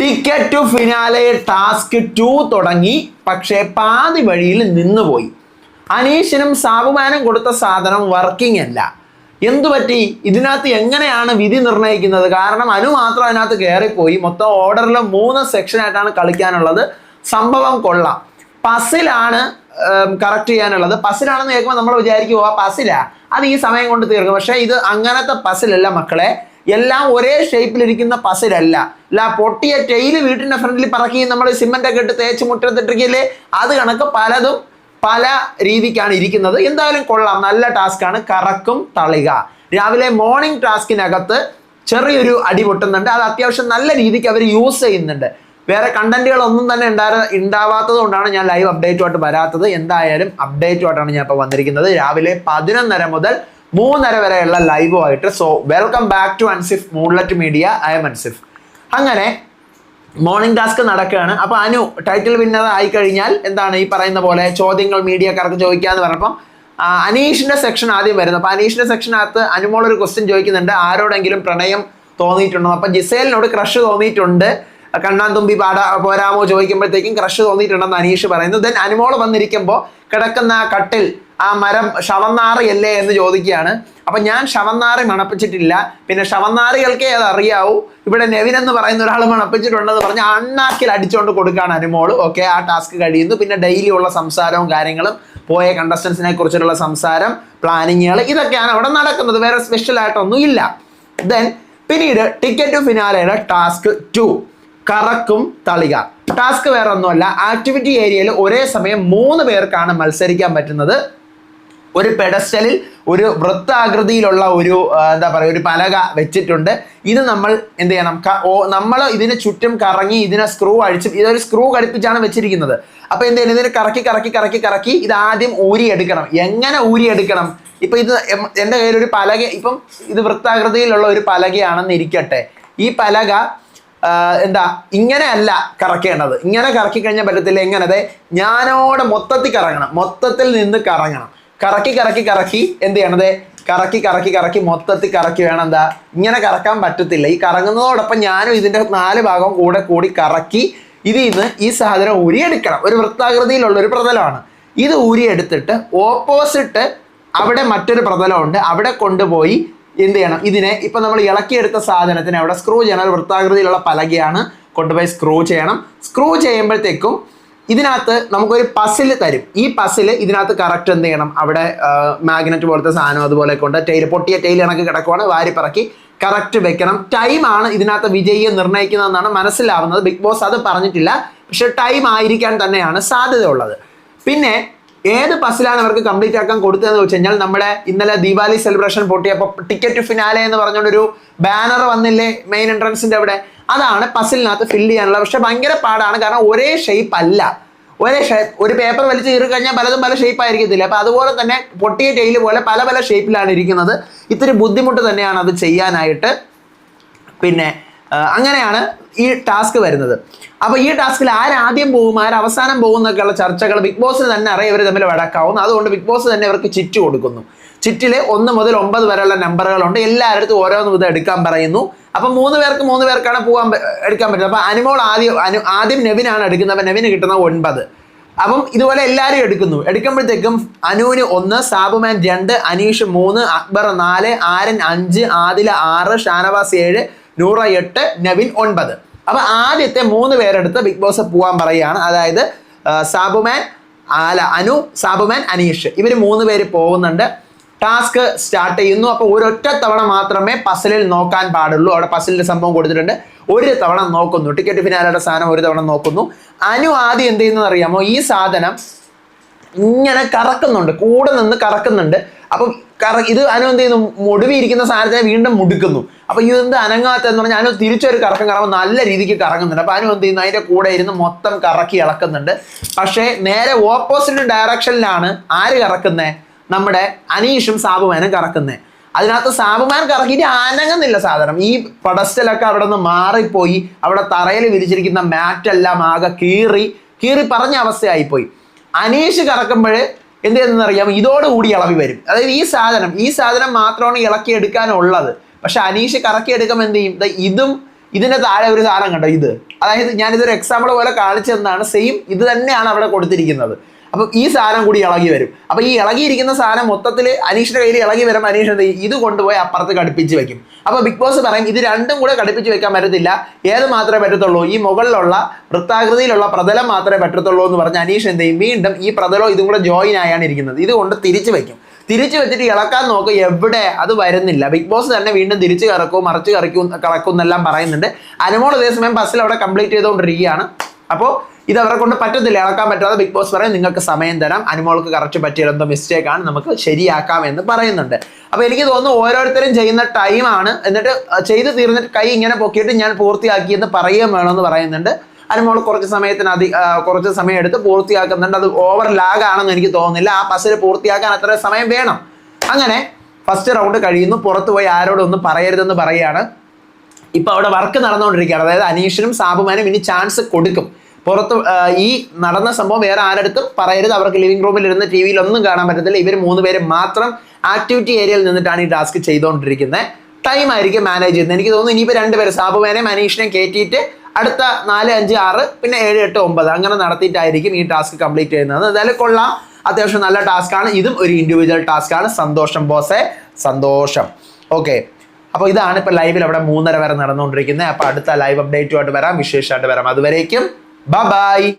Ticket to finale task two തുടങ്ങി. പക്ഷേ പാതി വഴിയിൽ നിന്നുപോയി. അനീഷിനും സാബുമാനും കൊടുത്ത സാധനം വർക്കിംഗ് അല്ല. എന്തു പറ്റി? ഇതിനകത്ത് എങ്ങനെയാണ് വിധി നിർണയിക്കുന്നത്? കാരണം അനു മാത്രം അതിനകത്ത് കയറിപ്പോയി മൊത്തം ഓർഡറിൽ മൂന്ന് സെക്ഷനായിട്ടാണ് കളിക്കാനുള്ളത്. സംഭവം കൊള്ളാം. പസിലാണ് കറക്റ്റ് ചെയ്യാനുള്ളത്. പസിലാണെന്ന് കേൾക്കുമ്പോൾ നമ്മൾ വിചാരിക്കും ആ പസിലാ? അത് ഈ സമയം കൊണ്ട് തീർക്കും. പക്ഷേ ഇത് അങ്ങനത്തെ പസിലല്ല മക്കളെ. എല്ലാം ഒരേ ഷേപ്പിലിരിക്കുന്ന പസിലല്ല. അല്ല പൊട്ടിയ ടെയിൽ വീട്ടിന്റെ ഫ്രണ്ടിൽ പറക്കി നമ്മൾ സിമെന്റ് ഒക്കെ ഇട്ട് തേച്ച് മുറ്റത്തിട്ടിരിക്കില്ലേ? അത് കണക്ക് പലതും പല രീതിക്കാണ് ഇരിക്കുന്നത്. എന്തായാലും കൊള്ളാം. നല്ല ടാസ്ക്കാണ് കറക്കും തളിക. രാവിലെ മോർണിംഗ് ടാസ്കിനകത്ത് ചെറിയൊരു അടി പൊട്ടുന്നുണ്ട്. അത് അത്യാവശ്യം നല്ല രീതിക്ക് അവർ യൂസ് ചെയ്യുന്നുണ്ട്. വേറെ കണ്ടന്റുകളൊന്നും തന്നെ ഉണ്ടാ ഉണ്ടാവാത്തത് കൊണ്ടാണ് ഞാൻ ലൈവ് അപ്ഡേറ്റുമായിട്ട് വരാത്തത്. എന്തായാലും അപ്ഡേറ്റുമായിട്ടാണ് ഞാൻ ഇപ്പോൾ വന്നിരിക്കുന്നത്. രാവിലെ പതിനൊന്നര മുതൽ മൂന്നര വരെയുള്ള ലൈവുമായിട്ട് so welcome back to Ansif moonlet media I'm Ansif അങ്ങനെ മോർണിംഗ് ടാസ്ക് നടക്കുകയാണ്. അപ്പൊ അനു ടൈറ്റിൽ വിന്നർ ആയി കഴിഞ്ഞാൽ എന്താണ് ഈ പറയുന്ന പോലെ ചോദ്യങ്ങൾ മീഡിയക്കാർക്ക് ചോദിക്കാന്ന് പറഞ്ഞപ്പം അനീഷിന്റെ സെക്ഷൻ ആദ്യം വരുന്നു. അപ്പൊ അനീഷിന്റെ സെക്ഷനകത്ത് അനുമോൾ ഒരു ക്വസ്റ്റ്യൻ ചോദിക്കുന്നുണ്ട്. ആരോടെങ്കിലും പ്രണയം തോന്നിയിട്ടുണ്ടോ? അപ്പൊ ജിസേലിനോട് ക്രഷ് തോന്നിയിട്ടുണ്ട്. കണ്ണാൻ തുമ്പി പാടാ പോരാമോ ചോദിക്കുമ്പോഴത്തേക്കും ക്രഷ് തോന്നിയിട്ടുണ്ടെന്ന് അനീഷ് പറയുന്നു. ദെൻ അനുമോൾ വന്നിരിക്കുമ്പോൾ കിടക്കുന്ന കട്ടിൽ ആ മരം ശവന്നാറയല്ലേ എന്ന് ചോദിക്കുകയാണ്. അപ്പൊ ഞാൻ ശവന്നാറി മണപ്പിച്ചിട്ടില്ല. പിന്നെ ശവന്നാറികൾക്കേ അത് അറിയാവൂ? ഇവിടെ നെവിൻ എന്ന് പറയുന്ന ഒരാൾ മണപ്പിച്ചിട്ടുണ്ടെന്ന് പറഞ്ഞ് അണ്ണാക്കിൽ അടിച്ചുകൊണ്ട് കൊടുക്കുകയാണ് അനുമോൾ. ഓക്കെ ആ ടാസ്ക് കഴിയുന്നു. പിന്നെ ഡെയിലി ഉള്ള സംസാരവും കാര്യങ്ങളും പോയ കണ്ടസ്റ്റൻസിനെ കുറിച്ചിട്ടുള്ള സംസാരം പ്ലാനിങ്ങുകൾ ഇതൊക്കെയാണ് അവിടെ നടക്കുന്നത്. വേറെ സ്പെഷ്യൽ ആയിട്ടൊന്നും ഇല്ല. ദെൻ പിന്നീട് ടിക്കറ്റ് ടു ഫിനാലയുടെ ടാസ്ക് ടു കറക്കും തളിക. ടാസ്ക് വേറെ ഒന്നുമല്ല ആക്ടിവിറ്റി ഏരിയയിൽ ഒരേ സമയം മൂന്ന് പേർക്കാണ് മത്സരിക്കാൻ പറ്റുന്നത്. ഒരു പെഡസ്റ്റലിൽ ഒരു വൃത്താകൃതിയിലുള്ള ഒരു എന്താ പറയുക ഒരു പലക വെച്ചിട്ടുണ്ട്. ഇത് നമ്മൾ എന്ത് ചെയ്യണം? നമ്മൾ ഇതിന് ചുറ്റും കറങ്ങി ഇതിനെ സ്ക്രൂ അഴിച്ച് ഇതൊരു സ്ക്രൂ ഘടിപ്പിച്ചാണ് വെച്ചിരിക്കുന്നത്. അപ്പൊ എന്ത് ചെയ്യണം? ഇതിനെ കറക്കി കറക്കി കറക്കി കറക്കി ഇത് ആദ്യം ഊരിയെടുക്കണം എങ്ങനെ ഊരിയെടുക്കണം ഇപ്പൊ ഇത് എന്റെ കയ്യിൽ ഒരു പലക ഇപ്പം ഇത് വൃത്താകൃതിയിലുള്ള ഒരു പലകയാണെന്ന് ഇരിക്കട്ടെ. ഈ പലക എന്താ ഇങ്ങനെയല്ല കറക്കേണ്ടത്. ഇങ്ങനെ കറക്കി കഴിഞ്ഞാൽ പറ്റത്തില്ല എങ്ങനെ? അതെ ഞാനോടെ മൊത്തത്തിൽ കറങ്ങണം. മൊത്തത്തിൽ നിന്ന് കറങ്ങണം. കറക്കി കറക്കി കറക്കി. എന്ത് ചെയ്യണത് കറക്കി കറക്കി കറക്കി. മൊത്തത്തിൽ കറക്കി വേണം. എന്താ? ഇങ്ങനെ കറക്കാൻ പറ്റത്തില്ല. ഈ കറങ്ങുന്നതോടൊപ്പം ഞാനും ഇതിന്റെ നാല് ഭാഗം കൂടെ കൂടി കറക്കി ഇതിൽ നിന്ന് ഈ സാധനം ഉരിയെടുക്കണം ഒരു വൃത്താകൃതിയിലുള്ള ഒരു പ്രതലമാണ്. ഇത് ഉരിയെടുത്തിട്ട് ഓപ്പോസിറ്റ് അവിടെ മറ്റൊരു പ്രതലമുണ്ട്. അവിടെ കൊണ്ടുപോയി എന്ത് ചെയ്യണം ഇതിനെ ഇപ്പൊ നമ്മൾ ഇളക്കിയെടുത്ത സാധനത്തിന് അവിടെ സ്ക്രൂ ചെയ്യണം. ഒരു വൃത്താകൃതിയിലുള്ള പലകയാണ് കൊണ്ടുപോയി സ്ക്രൂ ചെയ്യണം. സ്ക്രൂ ചെയ്യുമ്പോഴത്തേക്കും ഇതിനകത്ത് നമുക്കൊരു പസിൽ തരും. ഈ പസിൽ ഇതിനകത്ത് കറക്റ്റ് എന്ത് ചെയ്യണം? അവിടെ മാഗ്നറ്റ് പോലത്തെ സാധനം അതുപോലെ കൊണ്ട് ടൈൽ പൊട്ടിയ ടൈൽ കണക്ക് കിടക്കുവാണ്. വാരി പറക്കി കറക്റ്റ് വെക്കണം. ടൈമാണ് ഇതിനകത്ത് വിജയിയെ നിർണയിക്കുന്നതെന്നാണ് മനസ്സിലാവുന്നത്. ബിഗ് ബോസ് അത് പറഞ്ഞിട്ടില്ല. പക്ഷെ ടൈം ആയിരിക്കാൻ തന്നെയാണ് സാധ്യതയുള്ളത്. പിന്നെ ഏത് പസിലാണ് അവർക്ക് കംപ്ലീറ്റ് ആക്കാൻ കൊടുത്തതെന്ന് വെച്ച് കഴിഞ്ഞാൽ നമ്മുടെ ഇന്നലെ ദീപാവലി സെലിബ്രേഷൻ പൊട്ടിയപ്പോൾ ടിക്കറ്റ് ഫിനാലെ എന്ന് പറഞ്ഞുകൊണ്ടൊരു ബാനർ വന്നില്ലേ മെയിൻ എൻട്രൻസിന്റെ അവിടെ. അതാണ് പസിലിനകത്ത് ഫില്ല് ചെയ്യാനുള്ളത്. പക്ഷെ ഭയങ്കര പാടാണ്. കാരണം ഒരേ ഷേപ്പ് അല്ല. ഒരേ ഷേപ്പ് ഒരു പേപ്പർ വലിച്ച് കീറി കഴിഞ്ഞാൽ പലതും പല ഷേപ്പ് ആയിരിക്കത്തില്ല. അപ്പൊ അതുപോലെ തന്നെ പൊട്ടിയ ടെയിൽ പോലെ പല പല ഷേപ്പിലാണ് ഇരിക്കുന്നത്. ഇത്തിരി ബുദ്ധിമുട്ട് തന്നെയാണ് അത് ചെയ്യാനായിട്ട്. പിന്നെ അങ്ങനെയാണ് ഈ ടാസ്ക് വരുന്നത്. അപ്പോൾ ഈ ടാസ്കിൽ ആരാദ്യം പോകും ആരവസാനം പോകും എന്നൊക്കെയുള്ള ചർച്ചകൾ ബിഗ് ബോസിന് തന്നെ അറിയാം ഇവർ തമ്മിൽ വഴക്കാവുന്നു അതുകൊണ്ട് ബിഗ് ബോസ് തന്നെ ഇവർക്ക് ചിറ്റ് കൊടുക്കുന്നു. ചിറ്റിൽ ഒന്ന് മുതൽ ഒമ്പത് വരെയുള്ള നമ്പറുകളുണ്ട്. എല്ലാവരുടെ ഓരോന്ന് വിധം എടുക്കാൻ പറയുന്നു. അപ്പൊ മൂന്ന് പേർക്ക് മൂന്ന് പേർക്കാണ് പോകാൻ എടുക്കാൻ പറ്റുന്നത്. അപ്പൊ അനുമോൾ ആദ്യം അനു ആദ്യം നെവിനാണ് എടുക്കുന്നത്. അപ്പൊ നെവിന് കിട്ടുന്ന ഒൻപത്. അപ്പം ഇതുപോലെ എല്ലാവരും എടുക്കുന്നു. എടുക്കുമ്പോഴത്തേക്കും അനുവിന് ഒന്ന് സാബുമാൻ രണ്ട് അനീഷ് മൂന്ന് അക്ബർ നാല് ആരൻ അഞ്ച് ആദില ആറ് ഷാനവാസ് ഏഴ് നൂറ എട്ട് നവിൻ ഒൻപത്. അപ്പൊ ആദ്യത്തെ മൂന്ന് പേരെടുത്ത് ബിഗ് ബോസ് പോകാൻ പറയുകയാണ്. അതായത് സാബുമാൻ ആല അനു സാബുമാൻ അനീഷ്. ഇവർ മൂന്ന് പേര് പോകുന്നുണ്ട്. ടാസ്ക് സ്റ്റാർട്ട് ചെയ്യുന്നു. അപ്പോൾ ഒരൊറ്റ തവണ മാത്രമേ പസിലിൽ നോക്കാൻ പാടുള്ളൂ. അവിടെ പസിലിന്റെ സംഭവം കൊടുത്തിട്ടുണ്ട്. ഒരു തവണ നോക്കുന്നു. ടിക്കറ്റ് ഫിനാലയുടെ സാധനം ഒരു തവണ നോക്കുന്നു. അനു ആദ്യം എന്ത് ചെയ്യുന്നത് അറിയാമോ? ഈ സാധനം ഇങ്ങനെ കറക്കുന്നുണ്ട്. കൂടെ നിന്ന് കറക്കുന്നുണ്ട്. അപ്പം കറ ഇത് അനോ എന്ത് ചെയ്യുന്നു? മുടുവി ഇരിക്കുന്ന സാധനത്തെ വീണ്ടും മുടുക്കുന്നു. അപ്പൊ ഇത് എന്ത് അനങ്ങാത്തെന്ന് പറഞ്ഞാൽ അനു തിരിച്ചൊരു കറക്കം കറങ്ങുമ്പോൾ നല്ല രീതിക്ക് കറങ്ങുന്നുണ്ട്. അപ്പൊ അനു എന്ത് ചെയ്യുന്നു? അതിന്റെ കൂടെ ഇരുന്ന് മൊത്തം കറക്കി ഇളക്കുന്നുണ്ട്. പക്ഷേ നേരെ ഓപ്പോസിറ്റ് ഡയറക്ഷനിലാണ് ആര് കറക്കുന്നത് നമ്മുടെ അനീഷും സാബുമാനും കറക്കുന്നത് അതിനകത്ത് സാബുമാൻ കറക്കിയിട്ട് അനങ്ങുന്നില്ല സാധനം. ഈ പടസ്റ്റലൊക്കെ അവിടെ നിന്ന് മാറിപ്പോയി. അവിടെ തറയിൽ വിരിച്ചിരിക്കുന്ന മാറ്റെല്ലാം ആകെ കീറി കീറി പറഞ്ഞ അവസ്ഥയായിപ്പോയി. അനീഷ് കറക്കുമ്പോൾ എന്ത് അറിയാം ഇതോടുകൂടി ഇളവി വരും. അതായത് ഈ സാധനം ഈ സാധനം മാത്രമാണ് ഇളക്കി ഇളക്കിയെടുക്കാനുള്ളത് പക്ഷെ അനീഷ് കറക്കി എടുക്കുമ്പോൾ എന്ത് ചെയ്യും? ഇതും ഇതിന്റെ താഴെ ഒരു സാധനം കണ്ടോ? ഇത്. അതായത് ഞാൻ ഇതൊരു എക്സാമ്പിൾ പോലെ കാണിച്ചതെന്നാണ് സെയിം ഇത് തന്നെയാണ് അവിടെ കൊടുത്തിരിക്കുന്നത്. അപ്പം ഈ സാധനം കൂടി ഇളകി വരും. അപ്പൊ ഈ ഇളകിയിരിക്കുന്ന സാധനം മൊത്തത്തിൽ അനീഷിന്റെ കയ്യിൽ ഇളകി വരുമ്പോൾ അനീഷ് എന്ത് ഇത് കൊണ്ടുപോയി അപ്പുറത്ത് ഘടിപ്പിച്ച് വെക്കും. അപ്പോൾ ബിഗ് ബോസ് പറയും ഇത് രണ്ടും കൂടെ ഘടിപ്പിച്ച് വെക്കാൻ പറ്റത്തില്ല. ഏത് മാത്രമേ പറ്റത്തുള്ളൂ? ഈ മുകളിലുള്ള വൃത്താകൃതിയിലുള്ള പ്രതലം മാത്രമേ പറ്റത്തുള്ളൂ എന്ന് പറഞ്ഞ് അനീഷ് എന്ത് ചെയ്യും? വീണ്ടും ഈ പ്രതലോ ഇതും കൂടെ ജോയിൻ ആയാണ് ഇരിക്കുന്നത്. ഇതുകൊണ്ട് തിരിച്ചു വെക്കും. തിരിച്ചു വെച്ചിട്ട് ഇളക്കാൻ നോക്കും എവിടെ അത് വരുന്നില്ല. ബിഗ് ബോസ് തന്നെ വീണ്ടും തിരിച്ചു കറക്കും മറിച്ച് കറക്കും കളക്കും എന്നെല്ലാം പറയുന്നുണ്ട്. അനുമോൾ അതേസമയം ബസ്സിൽ അവിടെ കംപ്ലീറ്റ് ചെയ്തുകൊണ്ടിരിക്കുകയാണ്. അപ്പോൾ ഇത് അവരെ കൊണ്ട് പറ്റത്തില്ല. ഇളക്കാൻ പറ്റാതെ ബിഗ് ബോസ് പറയും നിങ്ങൾക്ക് സമയം തരാം. അനുമോൾക്ക് കറക്റ്റ് പറ്റിയ എന്തോ മിസ്റ്റേക്ക് ആണ്. നമുക്ക് ശരിയാക്കാം എന്ന് പറയുന്നുണ്ട്. അപ്പൊ എനിക്ക് തോന്നുന്നു ഓരോരുത്തരും ചെയ്യുന്ന ടൈമാണ് എന്നിട്ട് ചെയ്ത് തീർന്നിട്ട് കൈ ഇങ്ങനെ പൊക്കിയിട്ട് ഞാൻ പൂർത്തിയാക്കി പൂർത്തിയാക്കിയെന്ന് പറയുകയും വേണമെന്ന് പറയുന്നുണ്ട്. അനുമോൾ കുറച്ച് സമയത്തിന് അധി കുറച്ച് സമയം എടുത്ത് പൂർത്തിയാക്കുന്നുണ്ട്. അത് ഓവർ ലാഗ് ആണെന്ന് എനിക്ക് തോന്നുന്നില്ല. ആ പസിൽ പൂർത്തിയാക്കാൻ അത്ര സമയം വേണം. അങ്ങനെ ഫസ്റ്റ് റൗണ്ട് കഴിയുന്നു. പുറത്തു പോയി ആരോടൊന്നും പറയരുതെന്ന് പറയുകയാണ്. ഇപ്പൊ അവിടെ വർക്ക് നടന്നുകൊണ്ടിരിക്കുകയാണ്. അതായത് അനീഷിനും സാബുമാനും ഇനി ചാൻസ് കൊടുക്കും. പുറത്ത് ഈ നടന്ന സംഭവം വേറെ ആരടുത്തും പറയരുത്. അവർക്ക് ലിവിംഗ് റൂമിൽ ഇരുന്ന് ടി വിയിൽ ഒന്നും കാണാൻ പറ്റത്തില്ല. ഇവർ മൂന്ന് പേര് മാത്രം ആക്ടിവിറ്റി ഏരിയയിൽ നിന്നിട്ടാണ് ഈ ടാസ്ക് ചെയ്തുകൊണ്ടിരിക്കുന്നത് ടൈം ആയിരിക്കും മാനേജ് ചെയ്യുന്നത് എനിക്ക് തോന്നുന്നു ഇനിയിപ്പോൾ രണ്ടുപേര് സാബുമാനെയും അനീഷിനെയും കയറ്റിയിട്ട് അടുത്ത നാല് അഞ്ച് ആറ് പിന്നെ ഏഴ് എട്ട് ഒമ്പത് അങ്ങനെ നടത്തിയിട്ടായിരിക്കും ഈ ടാസ്ക് കംപ്ലീറ്റ് ചെയ്യുന്നത്. എന്തായാലും കൊള്ളാം. അത്യാവശ്യം നല്ല ടാസ്ക് ആണ്. ഇതും ഒരു ഇൻഡിവിജ്വൽ ടാസ്ക് ആണ്. സന്തോഷം ബോസെ. സന്തോഷം. ഓക്കെ അപ്പോൾ ഇതാണ് ഇപ്പോൾ ലൈവിൽ അവിടെ മൂന്നര വരെ നടന്നുകൊണ്ടിരിക്കുന്നത് അപ്പോൾ അടുത്ത ലൈവ് അപ്ഡേറ്റുമായിട്ട് വരാം. വിശേഷമായിട്ട് വരാം. അതുവരേക്കും Bye-bye!